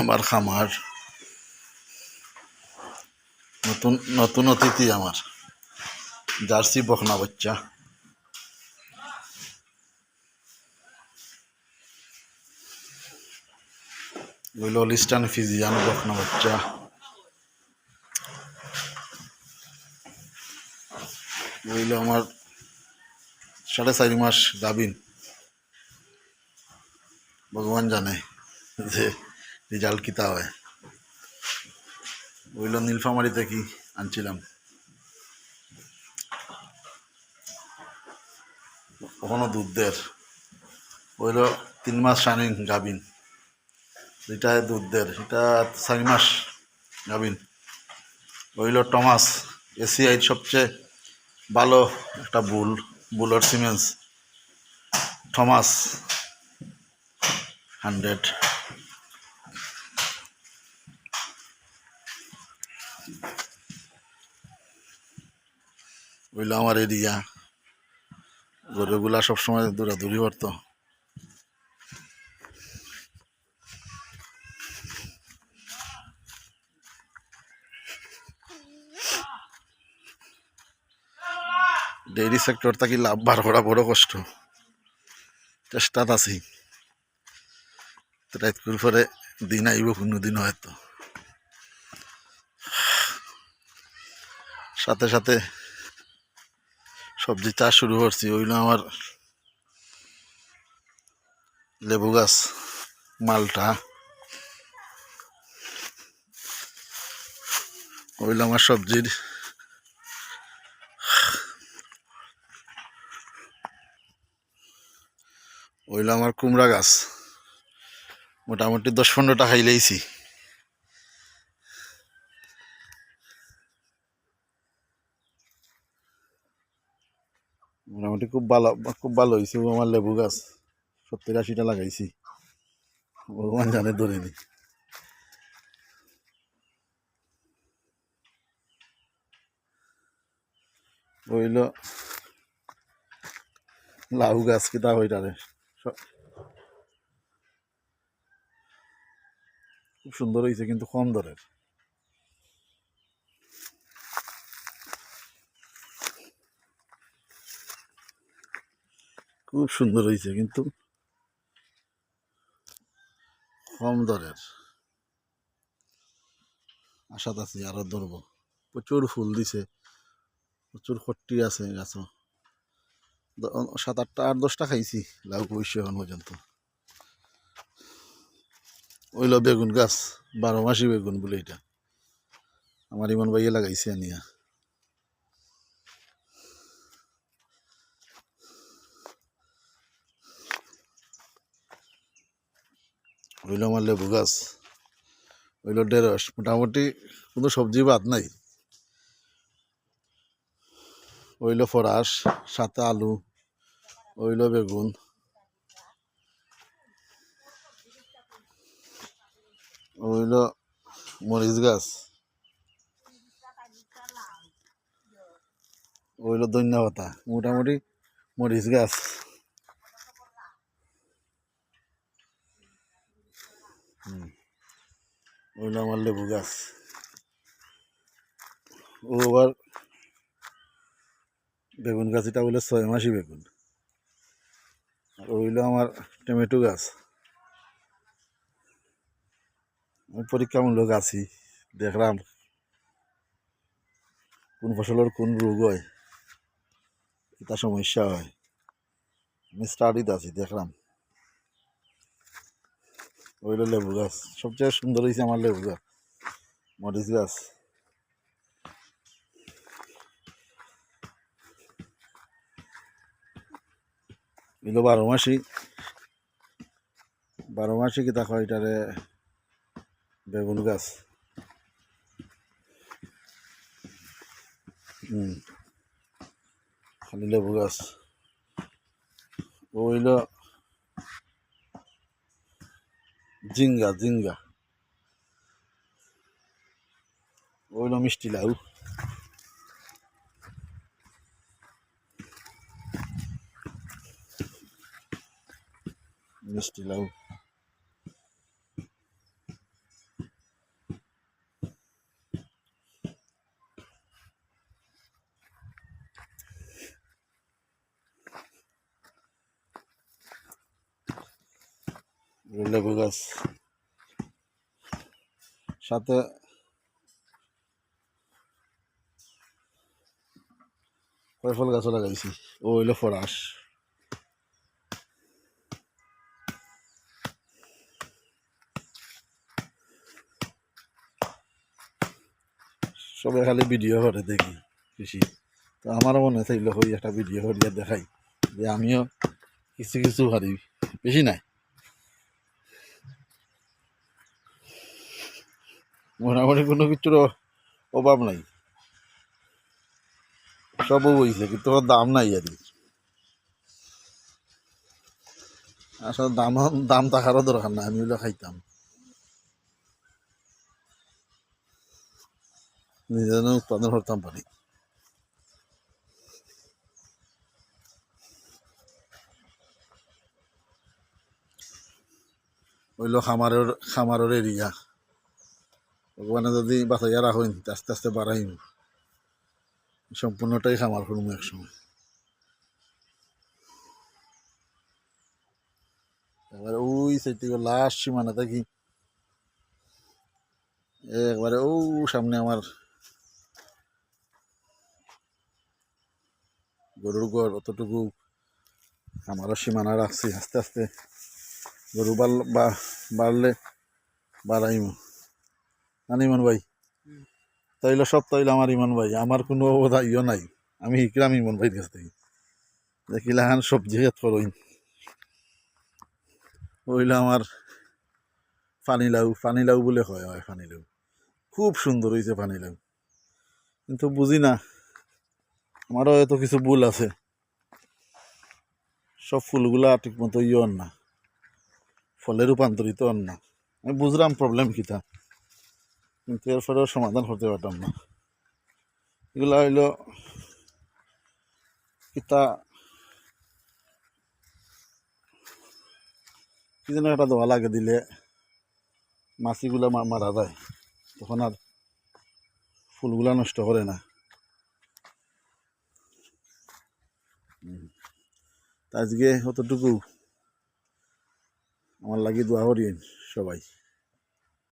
আমার খামার। নতুন নতুন অতিথি আমার। জার্সি বখনা বাচ্চা। ওইল লিস্টান ফিজিয়ান বকনা বাচ্চা। ওইল আমার সাড়ে চারি মাস গাবিন ভগবান জানে যে রেজাল্ট কিতা হয়। ওইল নীলফামারিতে কি আনছিলাম। কখনো দুধ দের ওইল তিন মাস রানিং গাবিন। যেটা দুধ দের সেটা চারি মাস গাবিন। ওইল টমাস এসিআই সবচেয়ে ভালো একটা বুল বুলার সিমেন্স। থমাস হান্ড্রেড ওইলো আমার এরিয়া গরুগুলা সবসময় দৌড়াদৌড়ি করতো। ডেইরি সেক্টর থাকি লাভ বার করা বড় কষ্ট। চেষ্টাত আছি। রাতকুর পরে দিন আইব কোনো দিন হয়তো। সাথে সাথে সবজি চাষ শুরু করছি ওইলো আমার লেবু গাছ, মালটা। ওইলো আমার সবজির। ওইলো আমার কুমড়া গাছ। মোটামুটি দশ পনেরোটা খাইলেইছি। মোটামুটি খুব ভালো খুব ভালো হয়েছে আমার লেবু গাছ, সত্তর আশিটা লাগাইছি। ভগবান জানে ধরেনি ওইল লাউ গাছ কিতা স- খুব সুন্দর হয়েছে কিন্তু কম দরের। খুব সুন্দর হয়েছে কিন্তু কম দরের। আশাত আছি, আরও ধরবো। প্রচুর ফুল দিছে, প্রচুর খট্টি আছে গাছ সাত আটটা, আট দশটা খাইছি, লাউ বইছে এখন পর্যন্ত। ওইল বেগুন গাছ, বারো মাসি বেগুন বলে এটা। আমার ইমন ভাইয়ে লাগাইছে আনিয়া। ওইল আমার লেবু গাছ। ওইল ঢেঁড়স। মোটামুটি কোনো সবজি বাদ নাই। ওইল ফরাস, সাথে আলু ওইল বেগুন। ওইল মরিচ গাছ। ওইল ধন্য পাতা। মোটামুটি মরিচ গাছ। হুম। ওইল আমার লেবু গাছ। ও আবার বেগুন গাছ এটা বলে ছয় মাসি বেগুন। আর ওইল আমার টমেটো গাছ। আমি পরীক্ষামূলক আছি, দেখলাম কোন ফসলের কোন রোগ হয় এটা সমস্যা হয়। আমি স্টাডিতে আছি, দেখলাম। ওইল লেবু গাছ। সবচেয়ে সুন্দর হয়েছে আমার লেবু গাছ, মরিচ গাছ। এগুলো বারো মাসি। বারো মাসি কি দেখো এটারে বেগুন গাছ। হুম, খালি লেবু গাছ। ওইল জিঙ্গা জিঙ্গা। ওইল মিষ্টি লাউ। মিষ্টি লাউ। লেবু গাছ। সাথে ফল গাছও লাগাইছি। ও হইল ফরাস। সবে খালি ভিডিও করে দেখি কৃষি তো আমারও মনে হই একটা ভিডিও করিয়া দেখাই। যে আমিও কিছু কিছু পারি বেশি নাই। মোটামুটি কোনো কিছুর অভাব নাই। সবও বইছে, কিন্তু দাম নাই আর কি। আসলে দাম দাম থাকারও দরকার নাই, আমি ওগুলো খাইতাম। নিজের উৎপাদন করতাম পারি। হইল খামারের খামারের এরিয়া। ভগবানে যদি বাঁচাইয়া রাখেন আস্তে আস্তে বাড়াইম সম্পূর্ণটাই খামার করব একসময়। এবারে ওই সাইতে লাস্ট সীমানা থাকি। একবারে ও সামনে আমার গরুর ঘর, অতটুকু আমারও সীমানা রাখছি। আস্তে আস্তে গরু বাড়লে বা বাড়াইম আনিমান ভাই। তাইলে সব তাইলে আমার ইমান ভাই আমার কোনো অবদা ইয়ে নাই। আমি শিখলাম ইমান ভাইয়ের কাছ থেকে। দেখিলে হান সবজি খেত করইন ওইলে আমার পানিলাউ পানিলাউ বলে হয় হয় পানিলাউ খুব সুন্দর হয়েছে পানিলাউ কিন্তু বুঝি না আমারও এত কিছু ভুল আছে। সব ফুলগুলা ঠিক মতো ইয়ে না। ফলে রূপান্তরিত না। আমি বুঝলাম প্রবলেম কিতা কিন্তু এরপরেও সমাধান করতে পারতাম না। এগুলা হইল কিতা কি যেন একটা দোয়া লাগে দিলে মাছিগুলা মারা যায়, তখন আর ফুলগুলা নষ্ট করে না। আজকে অতটুকু। আমার লাগি দোয়া করিয়েন সবাই।